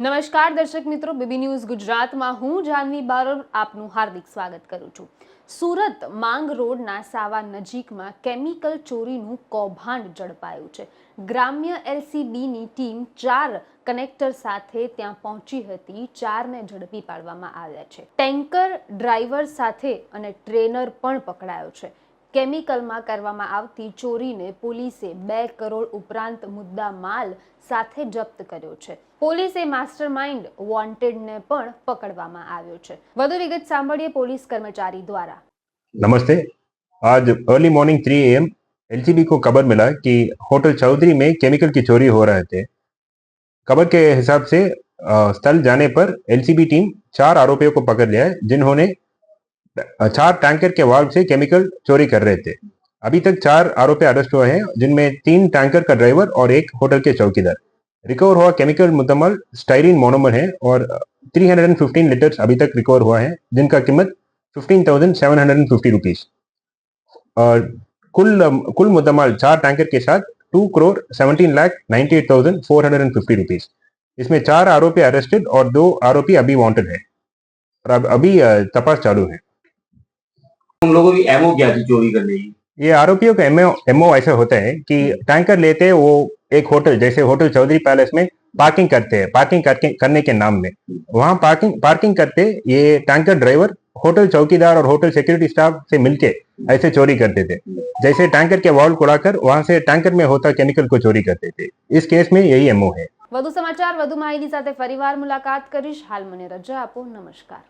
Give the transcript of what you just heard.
નમસ્કાર દર્શક મિત્રો, બીબી ન્યૂઝ ગુજરાતમાં હું જાનવી બારોર આપનું હાર્દિક સ્વાગત કરું છું. સુરત માંગ રોડના સાવા નજીકમાં કેમિકલ ચોરીનું કૌભાંડ ઝડપાયું છે. ગ્રામ્ય એલસીબીની ટીમ ચાર કનેક્ટર સાથે ત્યાં પહોંચી હતી, ચારને ઝડપી પાડવામાં આવ્યા છે. ટેન્કર ડ્રાઈવર સાથે અને ટ્રેનર પણ પકડાયો છે. કેમિકલમાં કરવામાં આવતી ચોરીને પોલીસે બે કરોડ ઉપરાંત મુદ્દા માલ સાથે જપ્ત કર્યો છે પોલીસે માસ્ટરમાઇન્ડ વોન્ટેડને પણ પકડવામાં આવ્યો છે વધુ વિગત સાંભળીએ પોલીસ કર્મચારી દ્વારા नमस्ते आज early morning three AM LCB को खबर मिला कि होटल चौधरी में केमिकल की चोरी हो रहे थे खबर के हिसाब से अ, स्थल जाने पर एलसीबी टीम चार आरोपियों को पकड़ लिया है जिन्होंने अ, चार टैंकर के वाल्व से केमिकल चोरी कर रहे थे। अभी तक चार आरोपी अरेस्ट हुए हैं, जिनमें तीन टैंकर का ड्राइवर और एक होटल के चौकीदार। रिकवर हुआ केमिकल मुद्दमल स्टाइरिन मोनोमर है और 315 लीटर्स अभी तक रिकवर हुआ है, जिनका कीमत fifteen thousand seven hundred and fifty rupees और कुल कुल मुद्दमाल चार टैंकर के साथ two crore seventeen lakh ninety rupees इसमें चार आरोपी अरेस्टेड और दो आरोपी अभी वांटेड है। और अभी तपास चालू है। हम लोगों की एमओ क्या थी चोरी करने की ये आरोपियों का एमओ एमओ ऐसा होता है कि टैंकर लेते हैं वो एक होटल जैसे होटल चौधरी पैलेस में पार्किंग करते हैं पार्किंग करके करने के नाम में वहां पार्किंग पार्किंग करते ये टैंकर ड्राइवर होटल चौकीदार और होटल सिक्योरिटी स्टाफ से मिलके ऐसे चोरी करते थे जैसे टैंकर के वॉल्व उड़ाकर वहां से टैंकर में होता केमिकल को चोरी करते थे इस केस में यही एमओ है વધુ સમાચાર વધુ માહિતી સાથે ફરીવાર મુલાકાત કરીશ હાલ મને રજા આપો નમસ્કાર